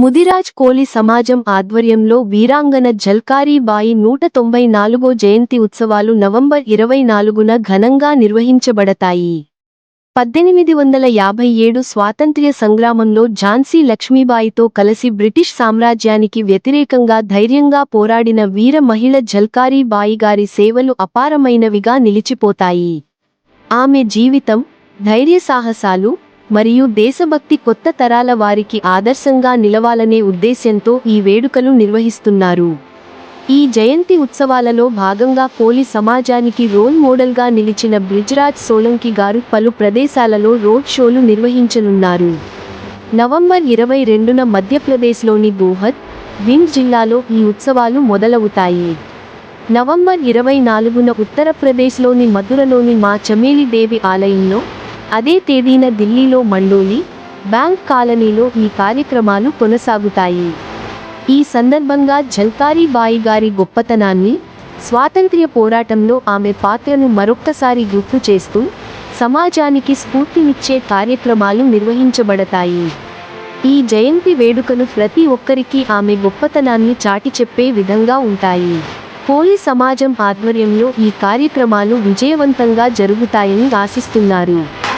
Mudiraj coli సమాజం ఆధ్వర్యంలో వీరాంగన జల్కారీబాయి నూట తొంభై నాలుగో జయంతి ఉత్సవాలు నవంబర్ ఇరవై నాలుగున ఘనంగా నిర్వహించబడతాయి. పద్దెనిమిది వందల యాభై ఏడు స్వాతంత్ర్య సంగ్రామంలో ఝాన్సీ లక్ష్మీబాయితో కలిసి బ్రిటిష్ సామ్రాజ్యానికి వ్యతిరేకంగా ధైర్యంగా పోరాడిన వీర మహిళ జల్కారీబాయి గారి సేవలు అపారమైనవిగా నిలిచిపోతాయి. ఆమె జీవితం ధైర్య సాహసాలు మరియు దేశభక్తి కొత్త తరాల వారికి ఆదర్శంగా నిలవాలనే ఉద్దేశ్యంతో ఈ వేడుకలు నిర్వహిస్తున్నారు. ఈ జయంతి ఉత్సవాలలో భాగంగా కోలి సమాజానికి రోల్ మోడల్గా నిలిచిన బ్రిజ్రాజ్ సోలంకి గారు పలు ప్రదేశాలలో రోడ్ షోలు నిర్వహించనున్నారు. నవంబర్ ఇరవై రెండున మధ్యప్రదేశ్లోని గోహత్ భిండ్ జిల్లాలో ఈ ఉత్సవాలు మొదలవుతాయి. నవంబర్ ఇరవై నాలుగున ఉత్తరప్రదేశ్లోని మధురలోని మా చమేలి దేవి ఆలయంలో అదే తేదీన ఢిల్లీలో మండోలి బ్యాంక్ కాలనీలో ఈ కార్యక్రమాలు కొనసాగుతాయి. ఈ సందర్భంగా జల్కారీ బాయి గారి గొప్పతనాన్ని స్వాతంత్ర్య పోరాటంలో ఆమె పాత్రను మరొక్కసారి గుర్తు చేస్తూ సమాజానికి స్ఫూర్తినిచ్చే కార్యక్రమాలు నిర్వహించబడతాయి. ఈ జయంతి వేడుకలు ప్రతి ఒక్కరికి ఆమె గొప్పతనాన్ని చాటి చెప్పే విధంగా ఉంటాయి. కోలి సమాజం ఆధ్వర్యంలో ఈ కార్యక్రమాలు విజయవంతంగా జరుగుతాయని ఆశిస్తున్నారు.